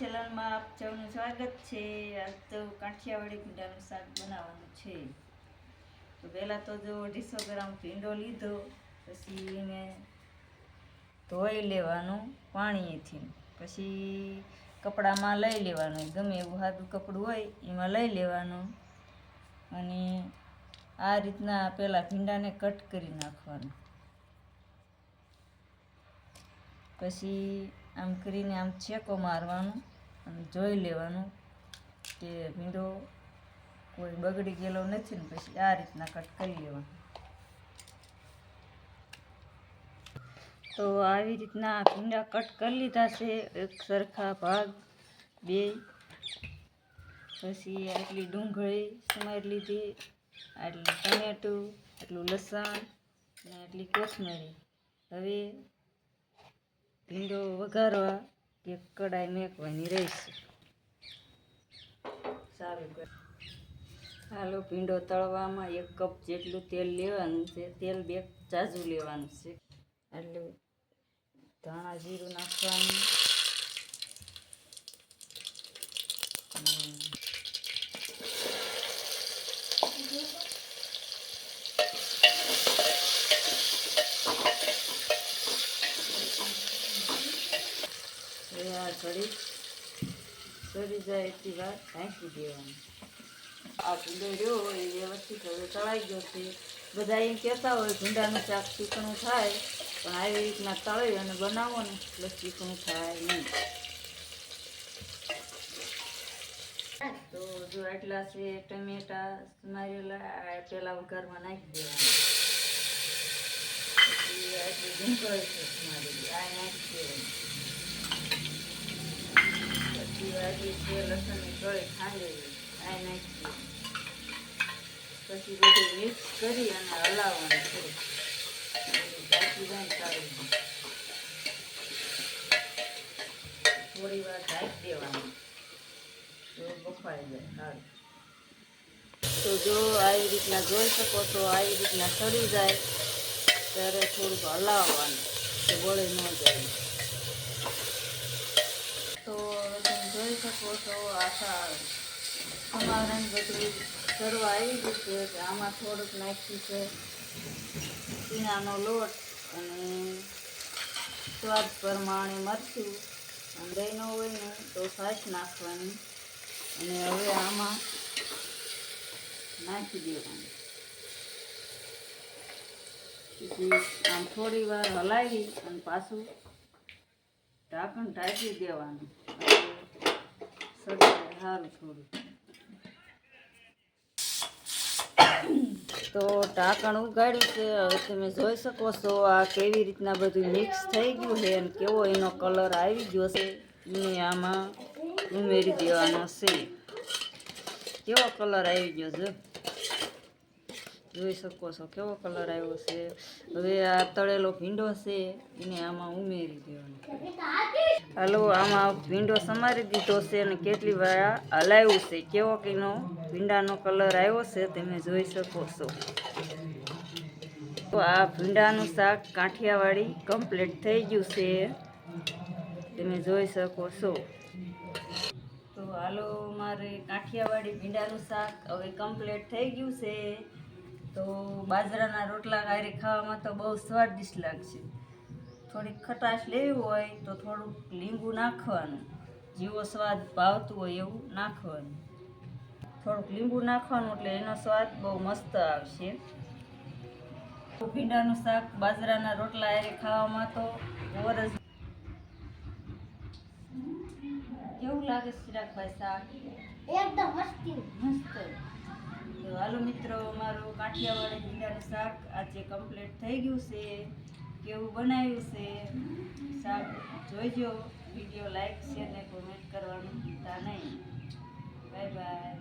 ચેનલમાં આપ સૌનું સ્વાગત છે. આજ તો કાઠિયાવાડી ભીંડાનું શાક બનાવવાનું છે. તો પહેલાં તો જો અઢીસો ગ્રામ ભીંડો લીધો, પછી એને ધોઈ લેવાનું પાણીથી પછી કપડામાં લઈ લેવાનું. ગમે એવું સાદું કપડું હોય, એમાં લઈ લેવાનું. અને આ રીતના પહેલાં ભીંડાને કટ કરી નાખવાનું. પછી આમ કરીને આમ છેકો મારવાનું. અને જોઈ લેવાનું કે ભીંડો કોઈ બગડી ગયેલો નથી ને પછી આ રીતના કટ કરી લેવાનું. તો આવી રીતના ભીંડા કટ કરી લીધા છે, એક સરખા ભાગ, બે. પછી આટલી ડુંગળી સમારી લીધી, આટલું ટમેટું, આટલું લસણ અને આટલી કોથમરી. હવે ભીંડો વઘારવા કે કડાઈ મેકવાની રહેશે. સારું હાલો, ભીંડો તળવામાં એક કપ જેટલું તેલ લેવાનું છે. તેલ બે ચાજુ લેવાનું છે. એટલે ધાણા જીરું નાખવાનું. ઘડી સરી જાય એટલી વાર ઢાંકી દેવાનું. આ ભૂંડો રહ્યો હોય વ્યવસ્થિત હવે તળાઈ ગયો છે. બધા એમ કહેતા હોય, ભૂંડાનું શાક ચીકણું થાય, પણ આવી રીતના તળી અને બનાવો ને એટલે ચીકણું થાય નહીં. તો જો એટલા છે ટમેટા સમારેલા પેલા વઘારમાં નાખી દેવાના. આટલી ડુંગળી છે સમારેલી આ નાખી દેવાની. પછી આટલી છે લસણની કળી ખાંડેલી આ નાખીએ પછી બધું મિક્સ કરી અને હલાવવાનું છે. થોડી વાર ઢાંકી દેવાનું. તો બફાઈ સારું તો જો આવી રીતના જોઈ શકો તો આવી રીતના સડી જાય. ત્યારે થોડુંક હલાવવાનું તો ન જાય તો તમે જોઈ શકો છો આખા સમારણ બધું કરવા આવી ગયું છે કે આમાં થોડુંક નાખ્યું છે. ચીણાનો લોટ અને સ્વાદ પ્રમાણે મરચું અને દહીં હોય ને તો છાશ નાખવાની અને હવે આમાં નાખી દેવાનું. પછી આમ થોડી વાર હલાવી અને પાછું ઢાંકણ ઢાંકી દેવાનું. તો ઢાંકણ ઉગાડ્યું છે. હવે તમે જોઈ શકો છો આ કેવી રીતના બધું મિક્સ થઈ ગયું છે અને કેવો એનો કલર આવી ગયો છે. એને આમાં ઉમેરી દેવાનો છે. કેવો કલર આવી ગયો છે? જોઈ શકો છો કેવો કલર આવ્યો છે. હવે આ તળેલો ભીંડો છે, એને આમાં ઉમેરી દેવાનો. હાલો, આમાં ભીંડો સમારી દીધો છે અને કેટલી વાર હલાવ્યું છે. કેવો કેનો ભીંડાનો કલર આવ્યો છે તમે જોઈ શકો છો. તો આ ભીંડાનું શાક કાઠિયાવાડી કમ્પ્લીટ થઈ ગયું છે. તમે જોઈ શકો છો. તો હાલો, મારે કાઠિયાવાડી ભીંડાનું શાક હવે કમ્પ્લીટ થઈ ગયું છે. તો બાજરાના રોટલા કાંઈ ખાવામાં તો બહુ સ્વાદિષ્ટ લાગશે. થોડીક ખટાશ લેવી હોય તો થોડુંક લીંબુ નાખવાનું. જેવો સ્વાદ ભાવતું હોય એવું નાખવાનું. થોડુંક લીંબુ નાખવાનું એટલે એનો સ્વાદ બહુ મસ્ત આવશે. ભીંડાનું શાક બાજરાના રોટલા હારે ખાવામાં તો વરસ કેવું લાગે ચિરાગભાઈ શાક? એકદમ મિત્રો અમારું કાઠિયાવાડી ભીંડાનું શાક આજે કમ્પ્લીટ થઈ ગયું છે. કેવું બનાવ્યું છે? શાક જોઈજો. વીડિયો લાઈક શેર ને કોમેન્ટ કરવાનું ભૂલતા નહીં. Bye bye